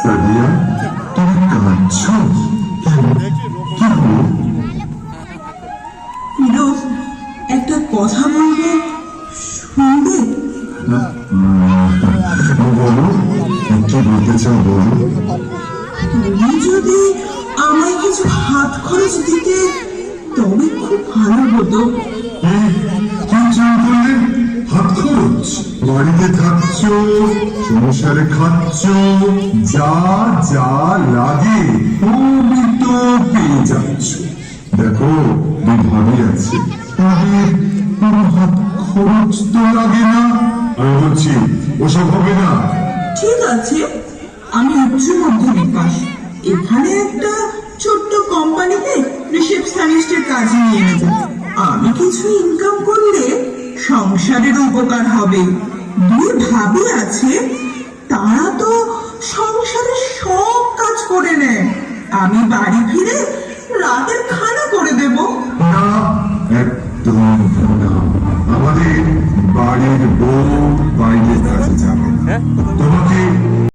তুমি কাঁদছ ফিরোজ একটা কথা বলব? শুনবে? বলো কি বলতে চাও বলো। তুমি যদি আমায় কিছু হাত খরচ দিতে তবে খুব ভালো হতো। এই, বাড়িতে থাকছ সংসারে খাচ্ছ, যা যা লাগে, তুমি তো পেয়ে যাচ্ছ। দেখো ভাবি আছে। কোনো হাত খরচ তো লাগে না। আমি বলছি, ওসব হবে না। ঠিক আছে, আমি উচ্চ মাধ্যমিক পাস এখানে একটা ছোট্ট কোম্পানিতে রিসেপশনিস্টের কাজ নিয়ে নেব। আমি কিছু ইনকাম করলে সংসারের উপকার হবে। দুই ভাবি আছে তারা তো সংসারে সব কাজ করে নেয়। আমি বাড়ি ফিরে রাতের খানা করে দেব। না একদম আমাদের বাড়ির বউ বাইরে কাজে যাবে তোমার